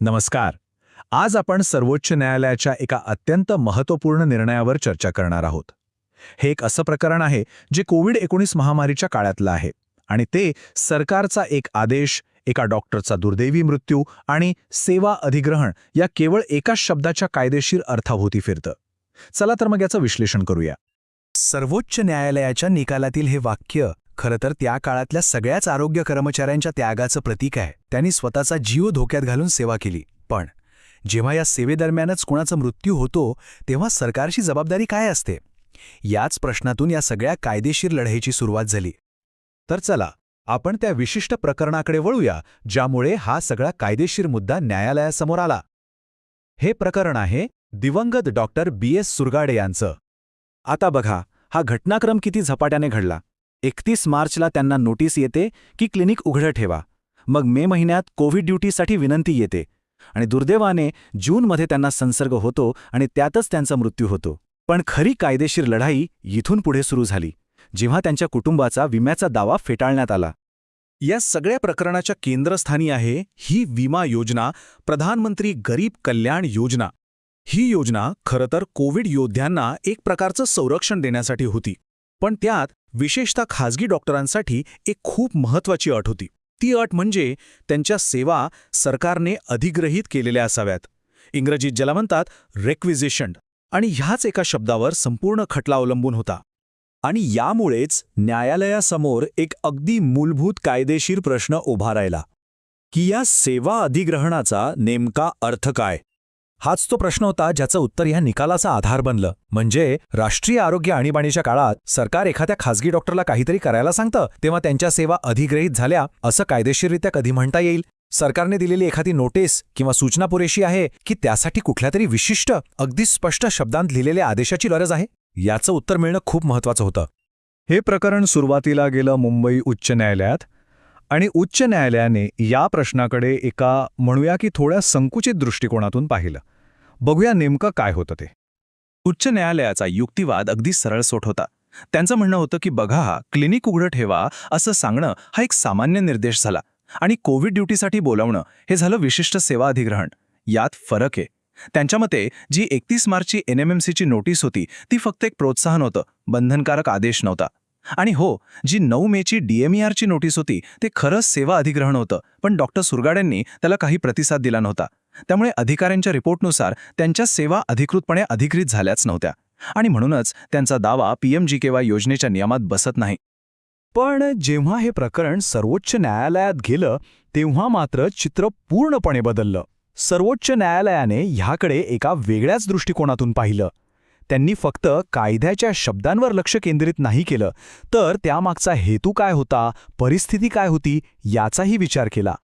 नमस्कार. आज आपण सर्वोच्च न्यायालयाच्या एका अत्यंत महत्त्वपूर्ण निर्णयावर चर्चा करणार आहोत. हे एक असं प्रकरण आहे जे कोविड एकोणीस महामारीच्या काळातलं आहे आणि ते सरकारचा एक आदेश एका डॉक्टरचा दुर्दैवी मृत्यू आणि सेवा अधिग्रहण या केवळ एकाच शब्दाच्या कायदेशीर अर्थाभोवती फिरतं. चला तर मग याचं विश्लेषण करूया. सर्वोच्च न्यायालयाच्या निकालातील हे वाक्य खरं तर त्या काळातल्या सगळ्याच आरोग्य कर्मचाऱ्यांच्या त्यागाचं प्रतीक आहे. त्यांनी स्वतःचा जीव धोक्यात घालून सेवा केली. पण जेव्हा या सेवेदरम्यानच कुणाचा मृत्यू होतो तेव्हा सरकारची जबाबदारी काय असते? याच प्रश्नातून या सगळ्या कायदेशीर लढाईची सुरुवात झाली. तर चला आपण त्या विशिष्ट प्रकरणाकडे वळूया ज्यामुळे हा सगळा कायदेशीर मुद्दा न्यायालयासमोर आला. हे प्रकरण आहे दिवंगत डॉक्टर बी एस सुरगाडे यांचं. आता बघा हा घटनाक्रम किती झपाट्याने घडला. एकतीस मार्चला त्यांना नोटीस येते की क्लिनिक उघडं ठेवा. मग मे महिन्यात कोविड ड्युटीसाठी विनंती येते. आणि दुर्दैवाने जूनमध्ये त्यांना संसर्ग होतो आणि त्यातच त्यांचा मृत्यू होतो. पण खरी कायदेशीर लढाई इथून पुढे सुरू झाली जेव्हा त्यांच्या कुटुंबाचा विम्याचा दावा फेटाळण्यात आला. या सगळ्या प्रकरणाच्या केंद्रस्थानी आहे ही विमा योजना प्रधानमंत्री गरीब कल्याण योजना. ही योजना खरं तर कोविड योद्ध्यांना एक प्रकारचं संरक्षण देण्यासाठी होती. पण त्यात विशेषतः खाजगी डॉक्टरांसाठी एक खूप महत्वाची अट होती. ती अट म्हणजे त्यांच्या सेवा सरकारने अधिग्रहित केलेल्या असाव्यात. इंग्रजीत ज्याला म्हणतात रेक्विजिशन आणि ह्याच एका शब्दावर संपूर्ण खटला अवलंबून होता. आणि यामुळेच न्यायालयासमोर एक अगदी मूलभूत कायदेशीर प्रश्न उभा राहिला. की या सेवा अधिग्रहणाचा नेमका अर्थ काय? हाच तो प्रश्न होता ज्याचं उत्तर ह्या निकालाचा आधार बनलं. म्हणजे राष्ट्रीय आरोग्य आणीबाणीच्या काळात सरकार एखाद्या खासगी डॉक्टरला काहीतरी करायला सांगतं तेव्हा त्यांच्या सेवा अधिग्रहित झाल्या असं कायदेशीररित्या कधी म्हणता येईल? सरकारने दिलेली एखादी नोटीस किंवा सूचना पुरेशी आहे की त्यासाठी कुठल्या तरी विशिष्ट अगदी स्पष्ट शब्दांत लिहिलेल्या आदेशाची गरज आहे? याचं उत्तर मिळणं खूप महत्वाचं होतं. हे प्रकरण सुरुवातीला गेलं मुंबई उच्च न्यायालयात. आणि उच्च न्यायालयाने या प्रश्नाकडे एका म्हणूया की थोड्या संकुचित दृष्टिकोनातून पाहिलं. बघूया नेमकं काय होतं ते. उच्च न्यायालयाचा युक्तिवाद अगदी सरळसोट होता. त्यांचं म्हणणं होतं की बघा हा क्लिनिक उघडं ठेवा असं सांगणं हा एक सामान्य निर्देश झाला. आणि कोविड ड्युटीसाठी बोलावणं हे झालं विशिष्ट सेवा अधिग्रहण. यात फरक आहे. त्यांच्या मते जी एकतीस मार्चची एनएमएमसीची नोटीस होती ती फक्त एक प्रोत्साहन होतं बंधनकारक आदेश नव्हता. आणि हो जी नऊ मेची डीएमईआरची नोटीस होती ते खरंच सेवा अधिग्रहण होतं पण डॉक्टर सुरगाड्यांनी त्याला काही प्रतिसाद दिला नव्हता. त्यामुळे अधिकाऱ्यांच्या रिपोर्टनुसार त्यांच्या सेवा अधिकृतपणे अधिकृत झाल्याच नव्हत्या. आणि म्हणूनच त्यांचा दावा पीएमजीकेवाय योजनेच्या नियमात बसत नाही. पण जेव्हा हे प्रकरण सर्वोच्च न्यायालयात गेलं तेव्हा मात्र चित्र पूर्णपणे बदललं. सर्वोच्च न्यायालयाने ह्याकडे एका वेगळ्याच दृष्टिकोनातून पाहिलं. त्यांनी फक्त कायद्याच्या शब्दांवर लक्ष केंद्रित नाही केलं. तर त्यामागचा हेतू काय होता? परिस्थिती काय होती? याचाही विचार केला.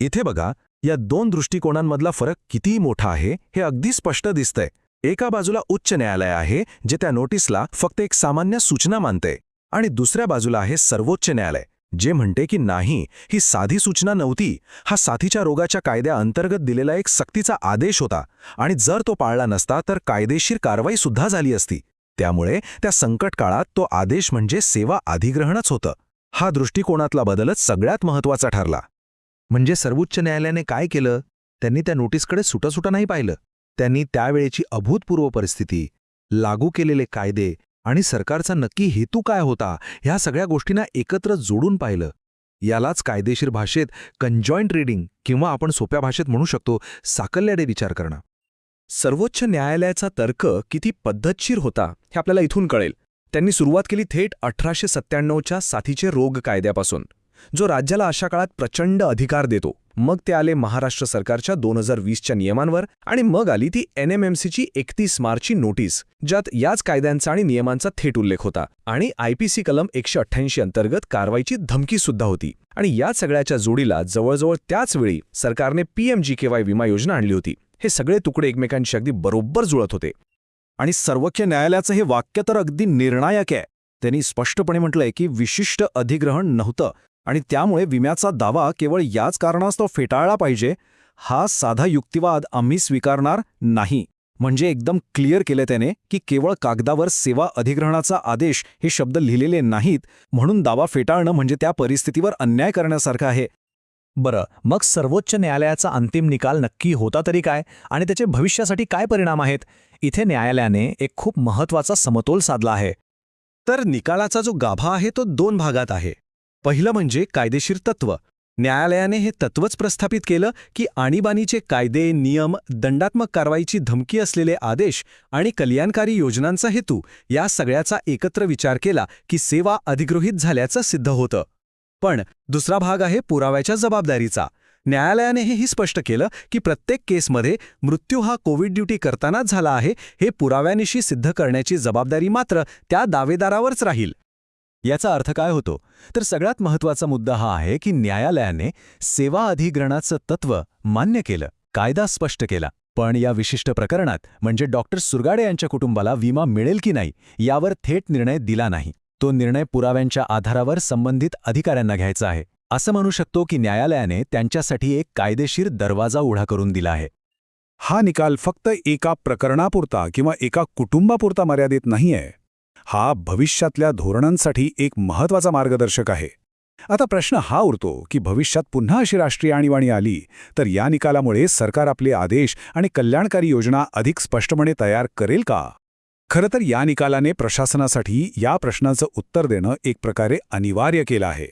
इथे बघा या दोन दृष्टिकोनांमधला फरक किती मोठा आहे हे अगदी स्पष्ट दिसतंय. एका बाजूला उच्च न्यायालय आहे जे त्या नोटीसला फक्त एक सामान्य सूचना मानते आणि दुसऱ्या बाजूला आहे सर्वोच्च न्यायालय. जे म्हणते की नाही ही साधी सूचना नव्हती. हा साथीच्या रोगाच्या कायद्याअंतर्गत दिलेला एक सक्तीचा आदेश होता आणि जर तो पाळला नसता तर कायदेशीर कारवाई सुद्धा झाली असती. त्यामुळे त्या संकट काळात तो आदेश म्हणजे सेवा अधिग्रहणच होतं. हा दृष्टिकोनातला बदलच सगळ्यात महत्त्वाचा ठरला. म्हणजे सर्वोच्च न्यायालयाने काय केलं? त्यांनी त्या नोटीसकडे सुटंसुटं नाही पाहिलं. त्यांनी त्यावेळेची अभूतपूर्व परिस्थिती लागू केलेले कायदे आणि सरकारचा नक्की हेतू काय होता ह्या सगळ्या गोष्टींना एकत्र जोडून पाहिलं. यालाच कायदेशीर भाषेत कंजॉईंट रीडिंग किंवा आपण सोप्या भाषेत म्हणू शकतो साकल्याने विचार करणं. सर्वोच्च न्यायालयाचा तर्क किती पद्धतशीर होता हे आपल्याला इथून कळेल. त्यांनी सुरुवात केली थेट अठराशे सत्त्याण्णवच्या साथीचे रोग कायद्यापासून. जो राज्याला अशा काळात प्रचंड अधिकार देतो. मग ते आले महाराष्ट्र सरकारच्या दोन हजार वीसच्या नियमांवर आणि मग आली ती एन एम एम सीची एकतीस मार्चची नोटीस ज्यात याच कायद्यांचा आणि नियमांचा थेट उल्लेख होता आणि आयपीसी कलम एकशे अठ्ठ्याऐंशी अंतर्गत कारवाईची धमकी सुद्धा होती. आणि या सगळ्याच्या जोडीला जवळजवळ त्याच वेळी सरकारने पीएमजीकेवाय विमा योजना आणली होती. हे सगळे तुकडे एकमेकांशी अगदी बरोबर जुळत होते. आणि सर्वोच्च न्यायालयाचं हे वाक्य तर अगदी निर्णायक आहे. त्यांनी स्पष्टपणे म्हटलंय की विशिष्ट अधिग्रहण नव्हतं. आणि त्यामुळे विम्याचा दावा केवळ याच कारणास्तव फेटाळला पाहिजे हा साधा युक्तिवाद आम्ही स्वीकारणार नाही. म्हणजे एकदम क्लिअर केले त्याने की केवळ कागदावर सेवा अधिग्रहणाचा आदेश हे शब्द लिहिलेले नाहीत म्हणून दावा फेटाळणं म्हणजे त्या परिस्थितीवर अन्याय करण्यासारखं आहे. बरं मग सर्वोच्च न्यायालयाचा अंतिम निकाल नक्की होता तरी काय? आणि त्याचे भविष्यासाठी काय परिणाम आहेत? इथे न्यायालयाने एक खूप महत्त्वाचा समतोल साधला आहे. तर निकालाचा जो गाभा आहे तो दोन भागात आहे. पहिलं म्हणजे कायदेशीर तत्व. न्यायालयाने हे तत्वच प्रस्थापित केलं की आणीबाणीचे कायदे नियम दंडात्मक कारवाईची धमकी असलेले आदेश आणि कल्याणकारी योजनांचा हेतू या सगळ्याचा एकत्र विचार केला की सेवा अधिगृहीत झाल्याचं सिद्ध होतं. पण दुसरा भाग आहे पुराव्याच्या जबाबदारीचा. न्यायालयाने हेही स्पष्ट केलं की प्रत्येक केसमध्ये मृत्यू हा कोविड ड्युटी करतानाच झाला आहे हे पुराव्यानिशी सिद्ध करण्याची जबाबदारी मात्र त्या दावेदारावरच राहील. याचा अर्थ काय होतो? तर सगळ्यात महत्त्वाचा मुद्दा हा आहे की न्यायालयाने सेवा अधिग्रहणाचं तत्व मान्य केलं कायदा स्पष्ट केला. पण या विशिष्ट प्रकरणात म्हणजे डॉक्टर सुरगाडे यांच्या कुटुंबाला विमा मिळेल की नाही यावर थेट निर्णय दिला नाही. तो निर्णय पुराव्यांच्या आधारावर संबंधित अधिकाऱ्यांना घ्यायचा आहे. असं म्हणू शकतो की न्यायालयाने त्यांच्यासाठी एक कायदेशीर दरवाजा उघडा करून दिला आहे. हा निकाल फक्त एका प्रकरणापुरता किंवा एका कुटुंबापुरता मर्यादित नाहीये. हा भविष्यातल्या धोरणांसाठी एक महत्त्वाचा मार्गदर्शक आहे. आता प्रश्न हा उरतो की भविष्यात पुन्हा अशी राष्ट्रीय आणीबाणी आली तर या निकालामुळे सरकार आपले आदेश आणि कल्याणकारी योजना अधिक स्पष्टपणे तयार करेल का? खरं तर या निकालाने प्रशासनासाठी या प्रश्नाचं उत्तर देणं एक प्रकारे अनिवार्य केलं आहे.